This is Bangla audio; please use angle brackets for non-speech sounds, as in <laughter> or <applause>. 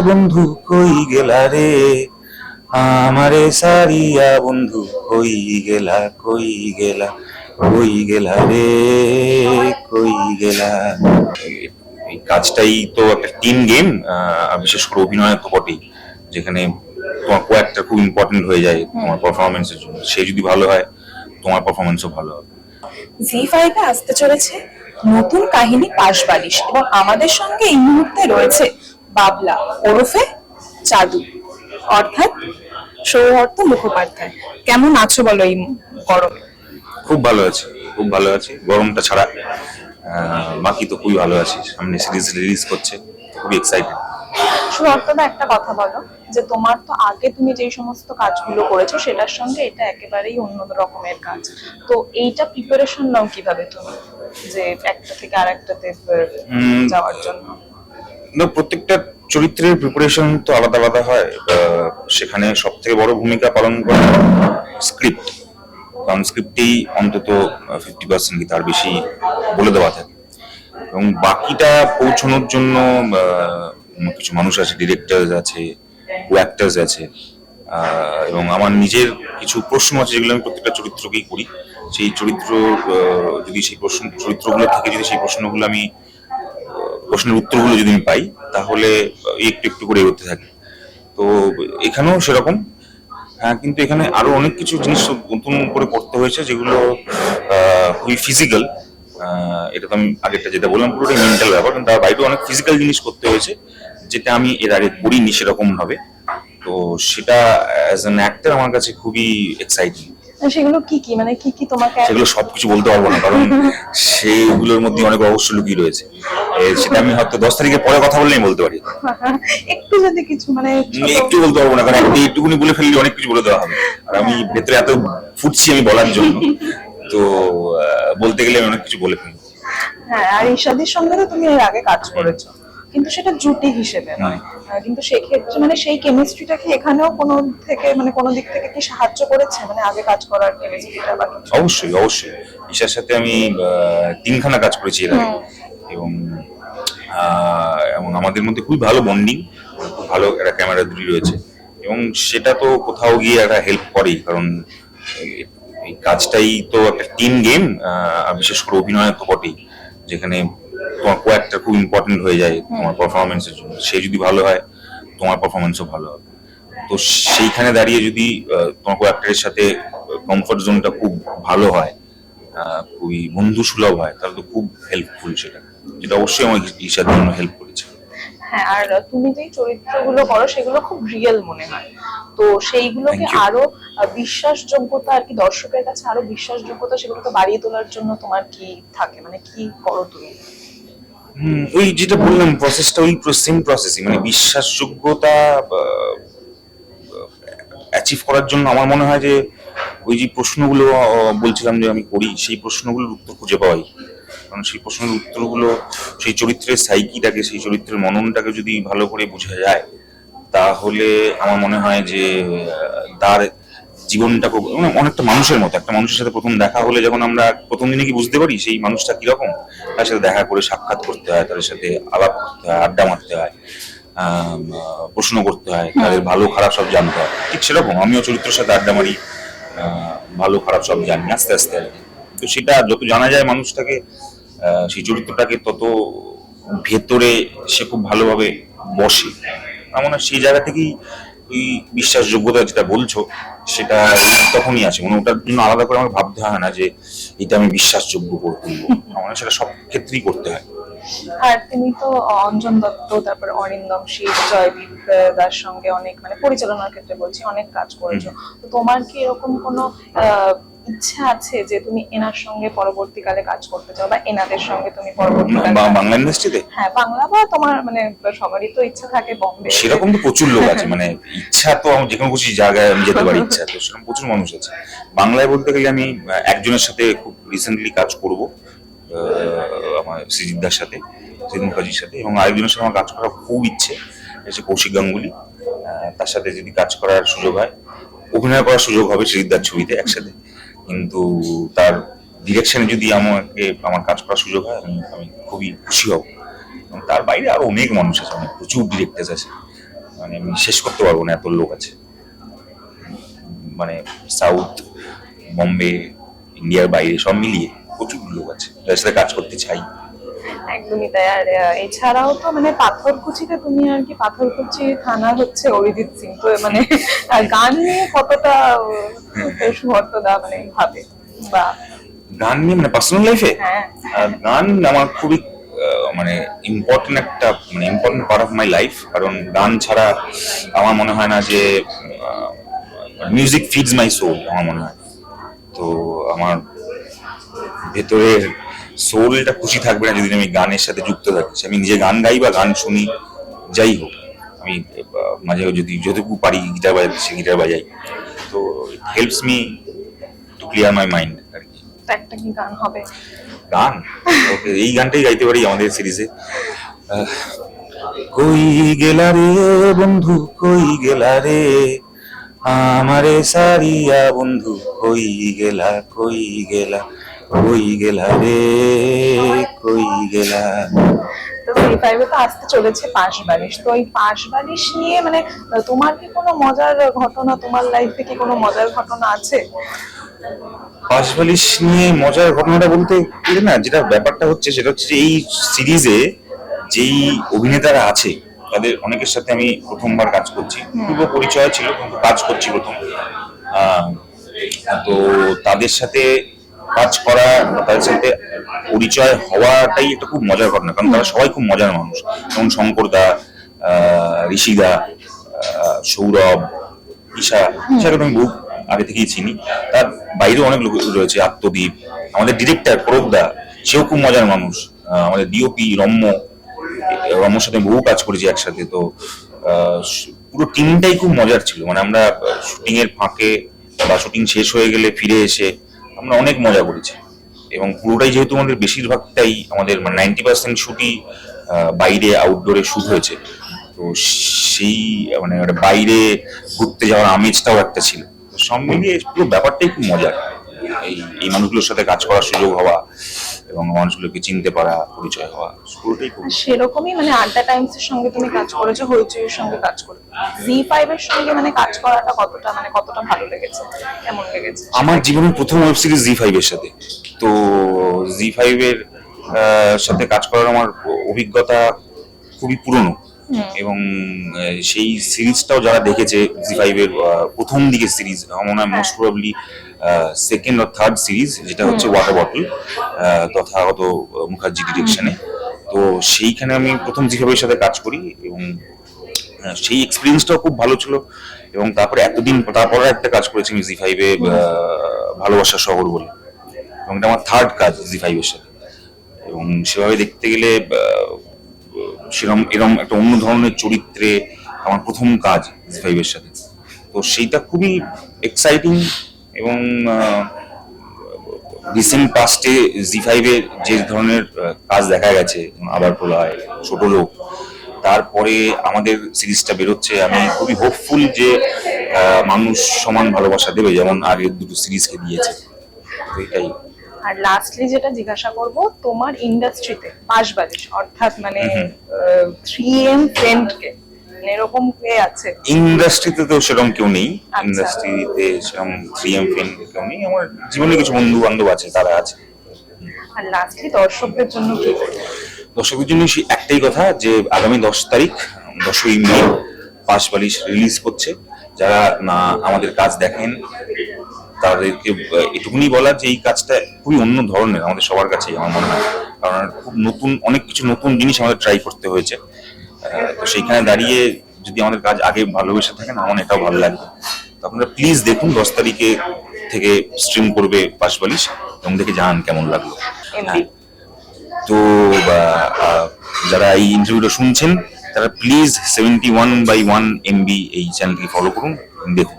বন্ধু কই গেলা রে। আমারে সারিয়া বন্ধু কই গেলা কই গেলা কই গেলা রে কই গেলা। এই- কাজটাই তো একটা টিম গেম বিশেষ করে অভিনয় তো বটেই যেখানে তোমার কো একটা খুব ইম্পর্টেন্ট হয়ে যায় তোমার পারফরমেন্সের জন্য। সে যদি ভালো হয় তোমার পারফরমেন্সও ভালো হবে। জি ফাইভে আসতে চলেছে নতুন কাহিনী পাশ বালিশ এবং আমাদের সঙ্গে এই মুহূর্তে রয়েছে বাবলা ওরফে চাদু। অর্থাৎ সৌহর্ত মুখোপাধ্যায়। কেমন আছো বলো এই গরমে? খুব ভালো আছি খুব ভালো আছি। গরমটা ছাড়া বাকি তো খুবই ভালো আছি। সামনে সিরিজ রিলিজ করছে খুবই এক্সাইটেড সুহর্তদা একটা কথা বলো যে তোমার তো আগে তুমি যেই সমস্ত কাজগুলো করেছ সেটার সঙ্গে এটা একেবারেই অন্য রকমের কাজ। তো এইটা প্রিপারেশন নাও কীভাবে তুমি যে একটা থেকে আর একটাতে যাওয়ার জন্য? না প্রত্যেকটা চরিত্রের প্রিপারেশন তো আলাদা আলাদা হয়। সেখানে সব থেকে বড় ভূমিকা পালন করে স্ক্রিপ্ট কারণ স্ক্রিপ্টেই অন্তত ফিফটি পার্সেন্ট কি তার বেশি বলে দেওয়া থাকে। এবং বাকিটা পৌঁছানোর জন্য কিছু মানুষ আছে ডিরেক্টর আছে অ্যাক্টার্স আছে। এবং আমার নিজের কিছু প্রশ্ন আছে যেগুলো আমি প্রত্যেকটা চরিত্রকেই করি। সেই চরিত্র যদি সেই প্রশ্ন, চরিত্রগুলো থেকে যদি সেই প্রশ্নগুলো আমি প্রশ্নের উত্তরগুলো যদি আমি পাই তাহলে একটু একটু করে এগোতে থাকি। তো এখানেও সেরকম। হ্যাঁ কিন্তু এখানে আরও অনেক কিছু জিনিস নতুন করে করতে হয়েছে যেগুলো খুবই ফিজিক্যাল এটা তো আমি আগেরটা যেটা বললাম পুরোটাই মেন্টাল ব্যাপার কিন্তু তার বাইরেও অনেক ফিজিক্যাল জিনিস করতে হয়েছে যেটা আমি এর আগে করিনি সেরকম ভাবে তো সেটা অ্যাজ অ্যান অ্যাক্টর আমার কাছে খুবই এক্সাইটিং সেগুলো কি কি? মানে কি কি তোমাকে সেগুলো সবকিছু বলতে পারব না কারণ <laughs> সেইগুলোর মধ্যে অনেক রহস্য লুকিয়ে রয়েছে। সেটা আমি হয়তো দশ তারিখের পরে কথা বললেই বলতে পারি। একটু যদি কিছু মানে একটু বলতে পারব না কারণ একটা একটুকুনি বলে ফেললে অনেক কিছু বলে দেওয়া হবে। আর আমি ভেতরে এত ফুটছি আমি বলার জন্য। তো বলতে গেলে আমি অনেক কিছু বলে ফেলব। হ্যাঁ আর ঈশাদির সঙ্গে তো তুমি এর আগে কাজ করেছ। কিন্তু সেটা জুটি হিসেবে নয় কিন্তু সেক্ষেত্রে মানে সেই কেমিস্ট্রিটা কি এখানেও কোনো থেকে মানে কোনো দিক থেকে কি সাহায্য করেছে? মানে আগে কাজ করার কেমিস্ট্রিটা বা অবশ্যই অবশ্যই। ঈশার সাথে আমি তিনখানা কাজ করেছি এর আগে। এবং এবং আমাদের মধ্যে খুবই ভালো বন্ডিং ভালো একটা ক্যামেরা দুটি রয়েছে। এবং সেটা তো কোথাও গিয়ে একটা হেল্প করেই, কারণ এই- কাজটাই তো একটা টিম গেম বিশেষ করে অভিনয় তো বটেই, যেখানে তোমার কো একটা খুব ইম্পর্টেন্ট হয়ে যায় তোমার পারফরমেন্সের জন্য। সে যদি ভালো হয়, তোমার পারফরমেন্সও ভালো হবে। তো সেইখানে দাঁড়িয়ে যদি তোমার কো অ্যাক্টরের সাথে কমফর্ট জোনটা খুব ভালো হয় খুবই বন্ধু সুলভ হয়, তাহলে তো খুব হেল্পফুল সেটা। যেটা অবশ্যই আমার ঈশার জন্য হেল্প করেছে। হ্যাঁ আর তুমি যেই চরিত্রগুলো করো সেগুলো খুব রিয়েল মনে হয়। তো সেইগুলোকে আরও বিশ্বাসযোগ্যতা আর কি দর্শকের কাছে আরও বিশ্বাসযোগ্যতা সেগুলোকে বাড়িয়ে তোলার জন্য তোমার কি থাকে? মানে কি করো তুমি? ওই যেটা বললাম প্রসেসটা ওই সেম প্রসেসই মানে বিশ্বাসযোগ্যতা অ্যাচিভ করার জন্য আমার মনে হয় যে ওই যে প্রশ্নগুলো বলছিলাম যে আমি করি সেই প্রশ্নগুলোর উত্তর খুঁজে পাওয়াই। কারণ সেই প্রশ্নের উত্তরগুলো সেই চরিত্রের সাইকিটাকে সেই চরিত্রের মননটাকে যদি ভালো করে বোঝা যায় তাহলে আমার মনে হয় যে তার জীবনটা খুব মানে অনেকটা মানুষের মতো। একটা মানুষের সাথে প্রথম দেখা হলে যখন আমরা প্রথম দিনে কি বুঝতে পারি সেই মানুষটা কীরকম? তার সাথে দেখা করে সাক্ষাৎ করতে হয় তাদের সাথে আলাপ করতে হয় আড্ডা মারতে হয় প্রশ্ন করতে হয় তাদের ভালো খারাপ সব জানতে হয়। ঠিক সেরকম আমিও চরিত্রের সাথে আড্ডা মারি ভালো খারাপ সব জানি আস্তে আস্তে আর কি। তো সেটা যত জানা যায় মানুষটাকে সেই চরিত্রটাকে তত ভেতরে সে খুব ভালোভাবে বসে? আমার সেই জায়গা থেকেই ওই বিশ্বাসযোগ্যতা যেটা বলছো সেটা তখনই আছে। মানে ওটার জন্য আলাদা করে আমার ভাবতে হয় না যে এটা আমি বিশ্বাসযোগ্য করে তুলবো। আমার সেটা সব ক্ষেত্রেই করতে হয়। আর তুমি তো অঞ্জন দত্ত তারপর অরিন্দম শীত জয়দীপ দার সঙ্গে অনেক মানে পরিচালনার ক্ষেত্রে বলছি অনেক কাজ করেছ। তো তোমার কি এরকম কোনো ইচ্ছা আছে যে তুমি এনার সঙ্গে পরবর্তীকালে কাজ করতে চাও বা এনাদের সঙ্গে তুমি পরবর্তীকালে বাংলা ইন্ডাস্ট্রিতে? হ্যাঁ বাংলা বা তোমার মানে সবারই তো ইচ্ছা থাকে বম্বে। সেরকম তো প্রচুর লোক আছে মানে ইচ্ছা তো আমি যেকোনো কিছু জায়গায় আমি যেতে পারি ইচ্ছা তো সেরকম প্রচুর মানুষ আছে। বাংলায় বলতে গেলে আমি একজনের সাথে খুব রিসেন্টলি কাজ করব আমার সৃজিতদার সাথে সৃজিত মুখার্জির সাথে এবং আরেকজনের সাথে আমার কাজ করার খুব ইচ্ছে হচ্ছে কৌশিক গাঙ্গুলি। তার সাথে যদি কাজ করার সুযোগ হয় অভিনয় করার সুযোগ হবে সৃজিতদার ছবিতে একসাথে। কিন্তু তার ডিরেকশনে যদি আমাকে, আমার কাজ করার সুযোগ হয়, আমি আমি খুবই খুশি হব। এবং তার বাইরে আরও অনেক মানুষ আছে, অনেক প্রচুর ডিরেক্টার্স আছে। মানে আমি শেষ করতে পারব না, এত লোক আছে। মানে সাউথ বম্বে ইন্ডিয়ার বাইরে সব মিলিয়ে প্রচুর লোক আছে। যাদের সাথে কাজ করতে চাই। একদমই তাই। আর এছাড়াও তো মানে পাথরকুচিতে তুমি আর কি পাথরকুচি থানা হচ্ছে অরিজিৎ সিং তো মানে গান নিয়ে কতটা সুহর্ত দা মানে ভাবে বা গান নিয়ে মানে পার্সোনাল লাইফে হ্যাঁ। গান আমার খুবই মানে ইম্পর্টেন্ট একটা মানে important part of my life কারণ গান ছাড়া আমার মনে হয় না যে মিউজিক ফিডস মাই সোল আমার মনে হয়। তো আমার ভেতরের সোলটা খুশি থাকবে না যদি আমি গানের সাথে যুক্ত থাকি আমি নিজে গান গাই বা গান শুনি যাই হোক। আমি মাঝে যদি যতটুকু পারি গিটার বাজাতে সে গিটার বাজাই। তো it helps me to clear my mind আর কি। একটা কি গান হবে? গান? ওকে এই গানটাই গাইতে পারি আমাদের সিরিজে কই গেলা রে বন্ধু কই গেলা রে? আমারে সারিয়া বন্ধু কই গেলা কই গেলা? কই গেলা রে কই গেলা তো সি ফাইভে তো আসতে চলেছে পাশ বালিশ তো এই পাশ বালিশ নিয়ে মানে তোমার কি কোনো মজার ঘটনা তোমার লাইফে কি কোনো মজার ঘটনা আছে? পাশবালিশ নিয়ে মজার ঘটনাটা বলতে না যেটা ব্যাপারটা হচ্ছে সেটা হচ্ছে এই সিরিজে যেই অভিনেতারা আছে তাদের অনেকের সাথে আমি প্রথমবার কাজ করছি। পূর্ব পরিচয় ছিল কিন্তু কাজ করছি প্রথম। তো তাদের সাথে কাজ করা, তাদের সাথে পরিচয় হওয়াটাই একটা খুব মজার ঘটনা, কারণ তারা সবাই খুব মজার মানুষ। যেমন শঙ্কর দা ঋষিদা সৌরভ, ঈশা, ঈশাকে আমি বহু আগে থেকেই চিনি। তার বাইরেও অনেক লোক রয়েছে, আত্মদীপ, আমাদের ডিরেক্টর প্রদা সেও খুব মজার মানুষ। আমাদের ডিওপি রম্য, রম্যর সাথে বহু কাজ করেছি একসাথে, তো পুরো টিমটাই খুব মজার ছিল। মানে আমরা শুটিং এর ফাঁকে বা শুটিং শেষ হয়ে গেলে ফিরে এসে আমরা অনেক মজা করেছি। এবং পুরোটাই যেহেতু আমাদের বেশিরভাগটাই আমাদের মানে নাইনটি পার্সেন্ট শুটই বাইরে আউটডোরে শুট হয়েছে। তো সেই মানে বাইরে ঘুরতে যাওয়ার আমেজটাও একটা ছিল। সব মিলিয়ে পুরো ব্যাপারটাই খুব মজার। এই এই মানুষগুলোর সাথে কাজ করার সুযোগ হওয়া এবং মানুষগুলোকে চিনতে পারা পরিচয় হওয়া পুরোটাই খুব সেরকমই মানে আড্ডা টাইমস এর সঙ্গে তুমি কাজ করেছ হইচইয়ের সঙ্গে কাজ করে জি ফাইভ এর সঙ্গে মানে কাজ করাটা কতটা মানে কতটা ভালো লেগেছে? কেমন লেগেছে? আমার জীবনের প্রথম ওয়েব সিরিজ জি ফাইভ এর সাথে। তো জি ফাইভ এর সাথে কাজ করার আমার অভিজ্ঞতা খুবই পুরনো। এবং সেই সিরিজটাও যারা দেখেছে জি ফাইভ এর প্রথম দিকের সিরিজ আমার মনে হয় মোস্ট প্রবাবলি সেকেন্ড আর থার্ড সিরিজ যেটা হচ্ছে ওয়াটার বটল তথাগত মুখার্জি ডিরেকশনে তো সেইখানে আমি প্রথম জি ফাইভ সাথে কাজ করি এবং সেই এক্সপিরিয়েন্সটাও খুব ভালো ছিল এবং তারপরে এতদিন তারপরে একটা কাজ করেছি আমি জি ফাইভে ভালোবাসা শহর বলে। এবং এটা আমার থার্ড কাজ জি ফাইভের সাথে। এবং সেভাবে দেখতে গেলে সেরম এরম একটা অন্য ধরনের চরিত্রে আমার প্রথম কাজ জি ফাইভের সাথে। তো সেইটা খুবই এক্সাইটিং এবং রিসেন্ট পাস্টে জি ফাইভের যে ধরনের কাজ দেখা গেছে আবার প্রলয় ছোট লোক তারপরে আমাদের সিরিজটা বেরোচ্ছে আমি খুবই হোপফুল যে মানুষ সমান ভালোবাসা দেবে যেমন আগের দুটো সিরিজকে দিয়েছে। তো এটাই। আর লাস্টলি যেটা জিজ্ঞাসা করব তোমার ইন্ডাস্ট্রিতে পাশ বালিশ অর্থাৎ মানে থ্রি এম ফ্রেন্ডকে এরকম কে আছে। ইন্ডাস্ট্রিতে তো সেরকম কেউ নেই। আচ্ছা। ইন্ডাস্ট্রিতে সেরকম থ্রি এম ফ্রেন্ড কেউ নেই। আমার জীবনে কিছু বন্ধু বান্ধব আছে তারা আছে। আর লাস্টলি দর্শকদের জন্য কি? দর্শকদের জন্য একটাই কথা যে আগামী দশ তারিখ দশই মে পাশ বালিশ রিলিজ করছে যারা না আমাদের কাজ দেখেন তাদেরকে এটুকুনি বলার যে এই কাজটা খুবই অন্য ধরনের আমাদের সবার কাছেই আমার মনে হয়। কারণ খুব নতুন অনেক কিছু নতুন জিনিস আমাদের ট্রাই করতে হয়েছে। সেইখানে দাঁড়িয়ে যদি আমাদের কাজ আগে ভালোবেসে থাকেন আমার এটাও ভালো লাগবে। তো আপনারা প্লিজ দেখুন দশ তারিখে থেকে স্ট্রিম করবে পাশবালিশ এবং দেখে জানান কেমন লাগল। তো আহ, আহ, যারা এই ইন্টারভিউটা শুনছেন তারা please seventy one by one MB এই চ্যানেলটি ফলো করুন দেখুন।